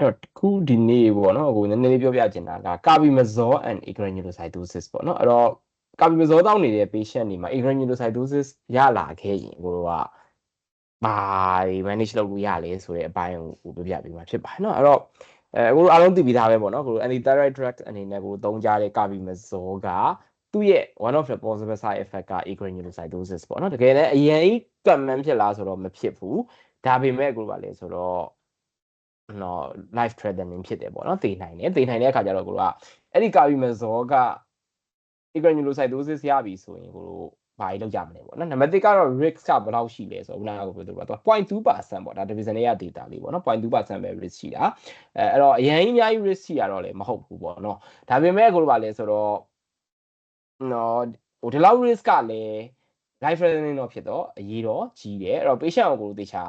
တော့ခုဒီနေ့ပေါ့နော်အခုနည်းနည်းလေးပြောပြချင်တာက carbimazole and granulocytosis ပေါ့နော်အဲ့တော့ carbimazole တောင်းနေတဲ့ patient တွေမှာ granulocytosis ရလာခဲ့ရင်ကိုတို့ကဘာ manage လုပ်လို့ရလဲဆိုတဲ့အပိုင်းကိုပြပြပေးမှာဖြစ်ပါတယ်နော်အဲ့တော့အဲကိုတို့အားလုံးသိပြီးသားပဲပေါ့နော်ကိုတို့ antithyroid drug အနေနဲ့ကိုသုံးကြတဲ့ carbimazole ကသူ့ရဲ့ one of the possible side effect က granulocytosis ပေါ့နော်တကယ်လည်းအရင်ကံမှန်းဖြစ်လားဆိုတော့မဖြစ်ဘူးဒါပေမဲ့ကိုတို့ကလည်းဆိုတော့ နော် life threatening ဖြစ်တယ်ပေါ့နော်သေနိုင်တယ်သေနိုင်တဲ့အခါကျတော့ကိုတို့ကအဲ့ဒီ carbimazole က agranulocytosis ရပြီဆိုရင်ကိုတို့ဘာကြီးလောက်ကြမလဲပေါ့နော်နံပါတ်1ကတော့ risk ကဘယ်လောက်ရှိလဲဆိုတော့ခုနကပြောသလိုပါတော့0.2%ပေါ့ဒါ division ရဲ့ data လေးပေါ့နော်0.2%ပဲ risk ရှိတာအဲအဲ့တော့အရင်အများကြီး risk ရှိရတော့လည်းမဟုတ်ဘူးပေါ့နော်ဒါပေမဲ့ကိုတို့ပါလဲဆိုတော့နော်ဟိုဒီလောက် risk ကလည်း life threatening တော့ဖြစ်တော့အရေးတော့ကြီးတယ်အဲ့တော့ patient ကိုကိုတို့တေချာ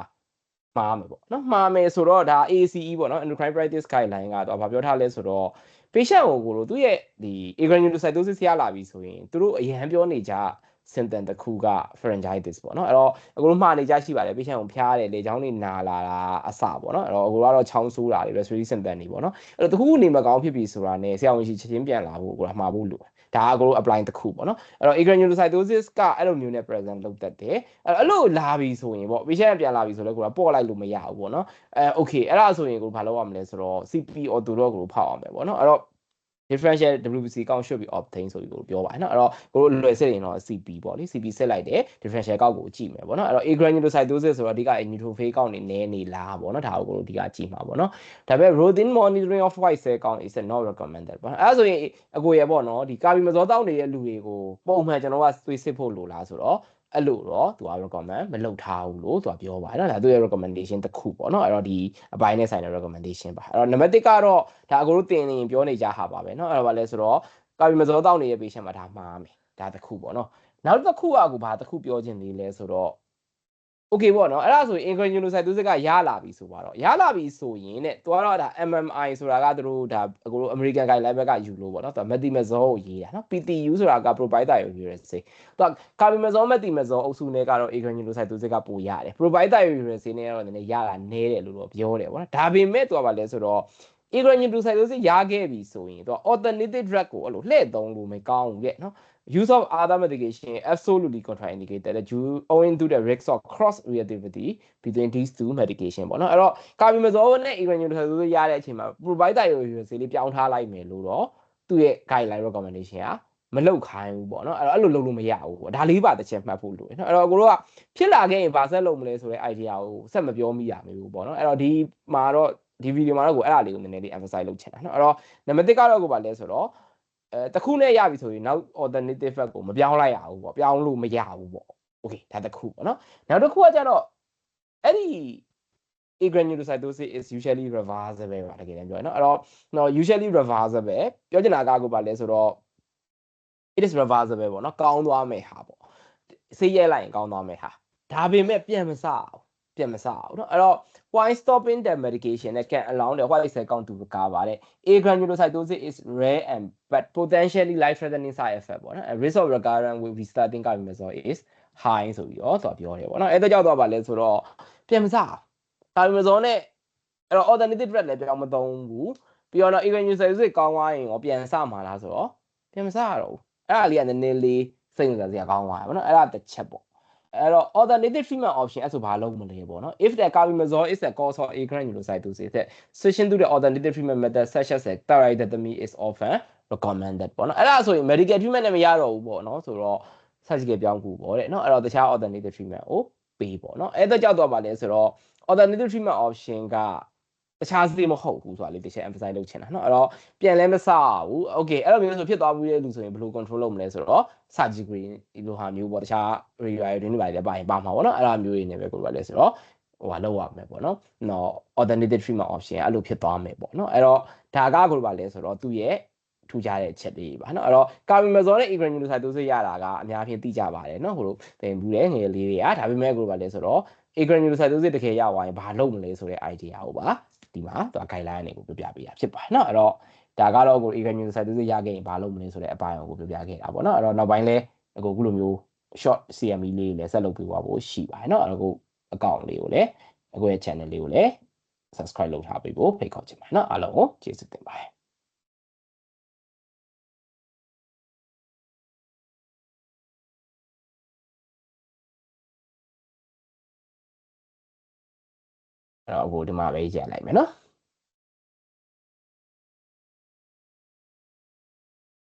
မှားမယ်ပေါ့နော်မှားမယ်ဆိုတော့ဒါ ACE ပေါ့နော် endocrine practice guideline ကတော့ဘာပြောထားလဲဆိုတော့ patient ကိုကိုတို့သူ့ရဲ့ဒီ agranulocytosis ရလာပြီဆိုရင်သူတို့အရန်ပြောနေကြ symptom တစ်ခုက pharyngitis ပေါ့နော်အဲ့တော့အကူတို့မှားနေကြရှိပါတယ် patient ကိုဖျားတယ်လေချောင်းတွေနာလာတာအစပေါ့နော်အဲ့တော့အကူကတော့ချောင်းဆိုးတာတွေ respiratory symptom တွေပေါ့နော်အဲ့တော့တခုခုနေမကောင်းဖြစ်ပြီဆိုတာနဲ့ဆရာဝန်ရှိချက်ချင်းပြန်လာဖို့ကိုကမှားဖို့လိုဒါအကူတို့ apply တစ်ခုပေါ့နော်အဲ့တော့ agranulocytosis ကအဲ့လိုမျိုးနဲ့ present လုပ်တတ်တယ်အဲ့အဲ့လိုလာပြီဆိုရင်ပေါ့ patient ပြန်လာပြီဆိုလဲကိုကပေါ့လိုက်လို့မရဘူးပေါ့နော်အဲ okay အဲ့ဒါဆိုရင်ကိုဘာလုပ်ရမလဲဆိုတော့ CP auto တော့ကိုဖောက်အောင်ပဲပေါ့နော်အဲ့တော့ differential WBC count should be obtained ဆိုပြီးကိုပြောပါတယ်เนาะအဲ့တော့ကိုတို့လွယ်စစ်ရင်တော့ CP ပေါ့လေ CP ဆက်လိုက်တယ် differential count ကိုကြည့်မယ်ပေါ့เนาะအဲ့တော့ agranulocytosis ဆိုတော့အဓိက neutrophil count နေနေနေလားပေါ့เนาะဒါကိုကိုတို့အဓိကကြည့်မှာပေါ့เนาะဒါပေမဲ့ routine monitoring of white cell count is not recommended ပေါ့အဲ့ဆိုရင်အကိုရပေါ့เนาะဒီ carbimazole တောက်နေတဲ့လူတွေကိုပုံမှန်ကျွန်တော်ကသွေးစစ်ဖို့လိုလားဆိုတော့ အဲ့လိုတော့သူက recommend မလုပ်ထားဘူးလို့သူကပြောပါတယ်နော်ဒါသူရဲ့ recommendation တစ်ခုပေါ့နော်အဲ့တော့ဒီအပိုင်းနဲ့ဆိုင်တဲ့ recommendation ပါအဲ့တော့ number 1ကတော့ဒါအကိုတို့တင်နေရင်ပြောနေကြဟာပါပဲနော်အဲ့တော့ဗာလဲဆိုတော့ကာဗီမဇောတောက်နေတဲ့ patient မှာဒါမှားမယ်ဒါတစ်ခုပေါ့နော်နောက်တစ်ခုကကိုဘာတစ်ခုပြောချင်သေးလဲဆိုတော့ โอเคပေါ့နော်အဲ့ဒါဆိုရင် ingranulocytosis ကရလာပြီဆိုပါတော့ရလာပြီဆိုရင်တဲ့သူကတော့ဒါ MMI ဆိုတာကသူတို့ဒါအကိုတို့ American guideline ဘက်ကယူလို့ပေါ့နော်သူက methimazole ကိုရေးတာနော် PTU ဆိုတာက provider ကိုရေးရစေသူက carbimazole methimazole အုပ်စုနဲ့ကတော့ ingranulocytosis ကပိုရတယ် provider ကိုရေးရစေနဲ့ကတော့နည်းနည်းရတာနည်းတယ်လို့တော့ပြောတယ်ပေါ့နော်ဒါပေမဲ့သူကဘာလဲဆိုတော့ ingranulocytosis ရခဲ့ပြီဆိုရင်သူက alternative drug ကိုအဲ့လိုလှည့်သုံးလို့မကောင်းဘူးတဲ့နော် use of other medication absolutely contraindicated due owing to the risk of cross reactivity between these two medication ပေါ့နော်အဲ့တော့ carbimazole နဲ့ igranulocytosis ရတဲ့အချိန်မှာ provider ရောရွေးစေးလေးပြောင်းထားလိုက်မယ်လို့တော့သူ့ရဲ့ guideline recommendation ကမလောက်ခိုင်းဘူးပေါ့နော်အဲ့တော့အဲ့လိုလုပ်လို့မရဘူးပေါ့ဒါလေးပါတစ်ချက်မှတ်ဖို့လိုတယ်နော်အဲ့တော့ကိုတို့ကဖြစ်လာခဲ့ရင်ဗာဆက်လုပ်မလဲဆိုတဲ့ idea ကိုဆက်မပြောမိရမျိုးပေါ့နော်အဲ့တော့ဒီမှာတော့ဒီဗီဒီယိုမှာတော့ကိုအဲ့ဒါလေးကိုနည်းနည်းလေး emphasize လုပ်ချင်တာနော်အဲ့တော့နံပါတ်1ကတော့ကိုပါလဲဆိုတော့ အဲတခုနဲ့ရပြီဆိုရင်နောက် alternative fact ကိုမပြောင်းလိုက်ရဘူးပေါ့ပြောင်းလို့မရဘူးပေါ့ okay ဒါတခုပေါ့နော်နောက်တစ်ခုကကြတော့အဲ့ဒီ agranulocytosis is usually reversible ပါတကယ်တမ်းပြောရနော်အဲ့တော့နော် usually reversible ပြောချင်တာကကိုပါလဲဆိုတော့ it is reversible ပေါ့နော်ကောင်းသွားမယ်ဟာပေါ့ဆေးရဲလိုက်ရင်ကောင်းသွားမယ်ဟာဒါပေမဲ့ပြန်မစအောင်ပြန်မစအောင်နော်အဲ့တော့ while stopping the medication that can allow the white cell count to recover တဲ့ agranulocytosis is rare and but potentially life threatening side effect ပေါ့နော် risk of recurrence with restarting carbimazole is high ဆိုပြီးတော့သူပြောတယ်ပေါ့နော်အဲ့ဒါကြောင့်တော့ဗာလဲဆိုတော့ပြန်မစအောင် carbimazole နဲ့အဲ့တော့ alternative drug လည်းပြောင်းမသုံးဘူးပြီးတော့ agranulocytosis ကောင်းသွားရင်ရောပြန်စမှာလားဆိုတော့ပြန်မစရတော့ဘူးအဲ့ဒါလေးကနည်းနည်းလေးစိတ်ဝင်စားစရာကောင်းသွားတယ်ဗောနော်အဲ့ဒါတစ်ချက်ပေါ့ အဲ့တော့ alternative treatment option အဲ့ဆိုဘာလုပ်မလဲပေါ့နော် if the carbimazole is the cause of agranulocytosis that switching to the alternative treatment method such as thyroidectomy is often recommended ပေါ့နော်အဲ့ဒါဆိုရင် medical treatment နဲ့မရတော့ဘူးပေါ့နော်ဆိုတော့ surgical ပြောင်းကူပေါ့တဲ့နော်အဲ့တော့တခြား alternative treatment ကိုပေးပေါ့နော်အဲ့ဒါကြောင့်တော့ပါလဲဆိုတော့ alternative treatment option က တခြားစီမဟုတ်ဘူးဆိုတာလေးတစ်ချက် emphasize လုပ်ချင်တာเนาะအဲ့တော့ပြန်လဲမစဘူး okay အဲ့လိုမျိုးဆိုဖြစ်သွားဘူးရဲ့လူဆိုရင်ဘယ်လို control လုပ်မလဲဆိုတော့ surgery ဒီလိုဟာမျိုးပေါ့တခြား rewiring တွေပါလေပါရင်ပါမှာပေါ့เนาะအဲ့လိုမျိုးတွေနေပဲကိုယ်ကလဲဆိုတော့ဟိုဟာလောက်ရမယ်ပေါ့နော်။နော် alternative treatment option အဲ့လိုဖြစ်သွားမယ်ပေါ့နော်။အဲ့တော့ဒါကကိုယ်ပါလဲဆိုတော့သူ့ရဲ့ထူးခြားတဲ့ချက်လေးပါနော်။အဲ့တော့ carbimazole နဲ့ agranulocytosis ရတာကအများဖြင့်သိကြပါတယ်နော်။ဟိုလိုသင်ဘူးတဲ့ငယ်လေးတွေကဒါပေမဲ့ကိုယ်ပါလဲဆိုတော့ agranulocytosis တကယ်ရသွားရင်ဘာလုပ်မလဲဆိုတဲ့ idea ကိုပါ ဒီမှာသူက guideline တွေကိုပြပြပေးတာဖြစ်ပါတယ်เนาะအဲ့တော့ဒါကတော့ကို Egan News သူစရခဲ့ရင်ဘာလုပ်မလဲဆိုတဲ့အပိုင်းကိုပြပြခဲ့တာပေါ့เนาะအဲ့တော့နောက်ပိုင်းလဲကိုခုလိုမျိုး short CME လေးလည်းဆက်လုပ်ပေးသွားဖို့ရှိပါတယ်เนาะအဲ့တော့ကိုအကောင့်လေးကိုလည်းအခုရဲ့ channel လေးကိုလည်း subscribe လုပ်ထားပေးဖို့ဖိတ်ခေါ်ချင်ပါတယ်เนาะအားလုံးကိုကျေးဇူးတင်ပါတယ် တော့ဟိုဒီမှာပဲကြည့်လိုက်မယ်နော်